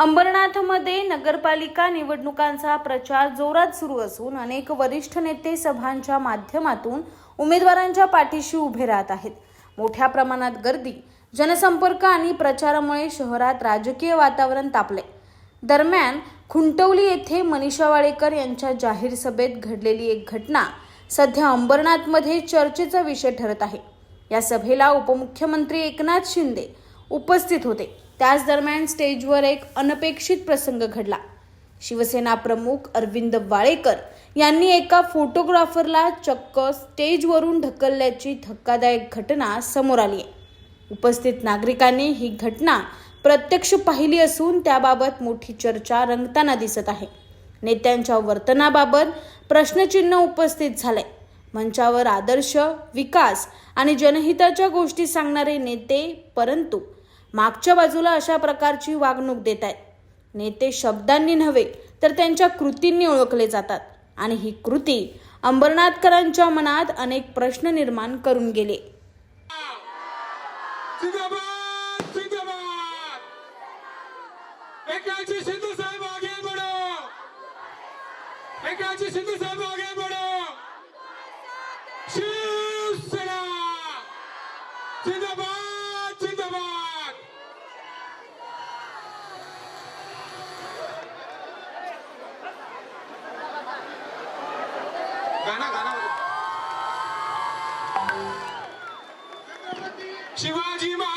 अंबरनाथमध्ये नगरपालिका निवडणुकांचा प्रचार जोरात सुरू असून अनेक वरिष्ठ नेते सभांच्या माध्यमातून उमेदवारांच्या पाठीशी उभे राहत आहेत. मोठ्या प्रमाणात गर्दी जनसंपर्क आणि प्रचारामुळे शहरात राजकीय वातावरण तापले दरम्यान खुंटवली येथे मनीषा वाळेकर यांच्या जाहीर सभेत घडलेली एक घटना सध्या अंबरनाथमध्ये चर्चेचा विषय ठरत आहे. या सभेला उपमुख्यमंत्री एकनाथ शिंदे उपस्थित होते. त्याच दरम्यान स्टेजवर एक अनपेक्षित प्रसंग घडला. शिवसेना प्रमुख अरविंद वाळेकर यांनी एका फोटोग्राफरला चक्क स्टेजवरून ढकलल्याची धक्कादायक घटना समोर आली आहे. उपस्थित नागरिकांनी ही घटना प्रत्यक्ष पाहिली असून त्याबाबत मोठी चर्चा रंगताना दिसत आहे. नेत्यांच्या वर्तनाबाबत प्रश्नचिन्ह उपस्थित झालंय. मंचावर आदर्श विकास आणि जनहिताच्या गोष्टी सांगणारे नेते परंतु मागच्या बाजूला अशा प्रकारची वागणूक देत आहेत. नेते शब्दांनी नव्हे तर त्यांच्या कृतींनी ओळखले जातात. आणि ही कृती अंबरनाथकरांच्या मनात अनेक प्रश्न निर्माण करून गेले. जिंदाबाद! शिवाजी महाराज